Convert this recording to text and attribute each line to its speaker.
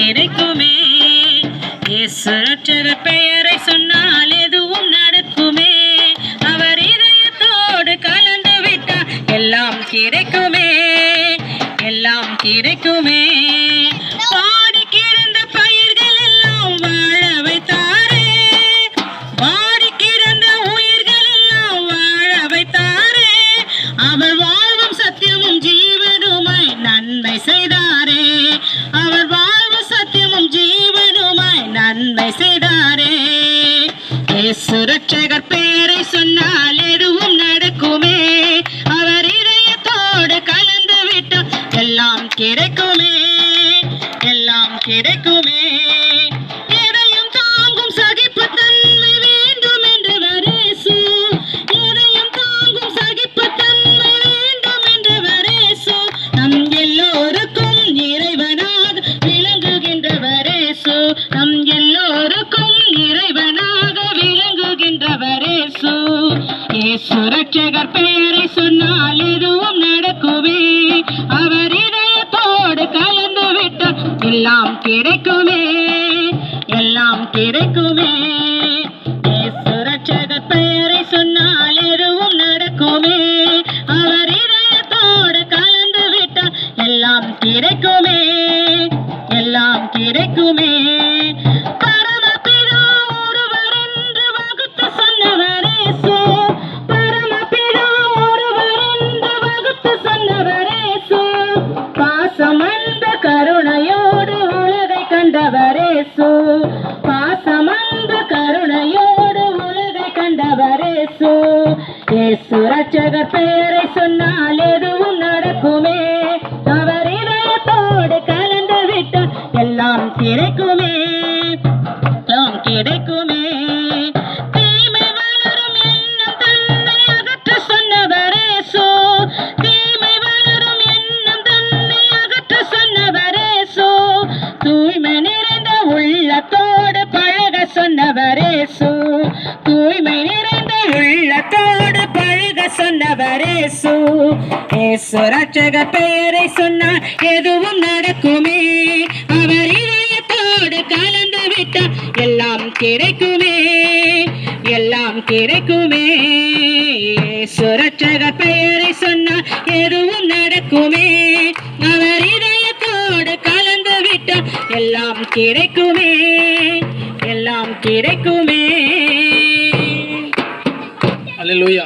Speaker 1: கிடைக்குமே. இயேசு பெயரை சொன்னால் எதுவும் நடக்குமே. அவர் இதயத்தோடு கலந்து விட்டால் எல்லாம் கிடைக்குமே. எல்லாம் கிடைக்குமே. பாடி பயிர்கள் எல்லாம் வாழ வைத்தாரே. பாடி உயிர்கள் எல்லாம் வாழ வைத்தாரே. அவர் வாழ்வும் சத்தியமும் ஜீவனுமாய் நன்மை செய்தாரே. சொன்னாரே. சுரட்சகர் ரட்சகர் பெயரை சொன்னால் எதுவும் நடக்குமே. அவர் இதயத்தோடு கலந்து விட்டால் எல்லாம் கிடைக்குமே. எல்லாம் கிடைக்குமே. எதையும் தாங்கும் சகிப்புத்தன்மை வேண்டும் என்று எதையும் தாங்கும் சகிப்புத்தன்மை வேண்டும் என்று நம் எல்லோருக்கும் இறைவனாக விளங்குகின்றவரேசு நம் எல்லோருக்கும் இறைவனாக விளங்குகின்றவரே இயேசு ரட்சகர் பெயரை சொன்னால் எதுவும் நடக்குமே. அவர் இதயத்தோடு கலந்து விட்டால் எல்லாம் கிடைக்குமே. எல்லாம் கிடைக்குமே. இயேசு ரட்சகர் பெயரை சொன்னால் எதுவும் நடக்குமே. அவர் இதயத்தோடு கலந்து விட்டால் எல்லாம் கிடைக்குமே. எல்லாம் கிடைக்குமே. கண்டவரேசு. பாசமந்த கருணையோடு உலகை கண்டவரேசு. ஏசு ரட்சகர் பெயரை சொன்னால் எதுவும் நடக்குமே. அவர் இதயத்தோடு கலந்து விட்டார். எல்லாம் கிடைக்குமே உள்ளத்தோடு பழக சொன்னவரேசு தூய்மை நிறைந்த உள்ளத்தோடு பழக சொன்னவரேசு ஏசு ரட்சக பெயரை சொன்னால் எதுவும் நடக்குமே. அவர் இதயத்தோடு கலந்து விட்டால் எல்லாம் கிடைக்குமே. எல்லாம் கிடைக்குமே. சுரட்சக பெயரை சொன்னால் எதுவும் நடக்குமே. அவர் இதயத்தோடு எல்லாம் கிடைக்குமே எல்லாம் கிடைக்குமே.
Speaker 2: அல்லேலூயா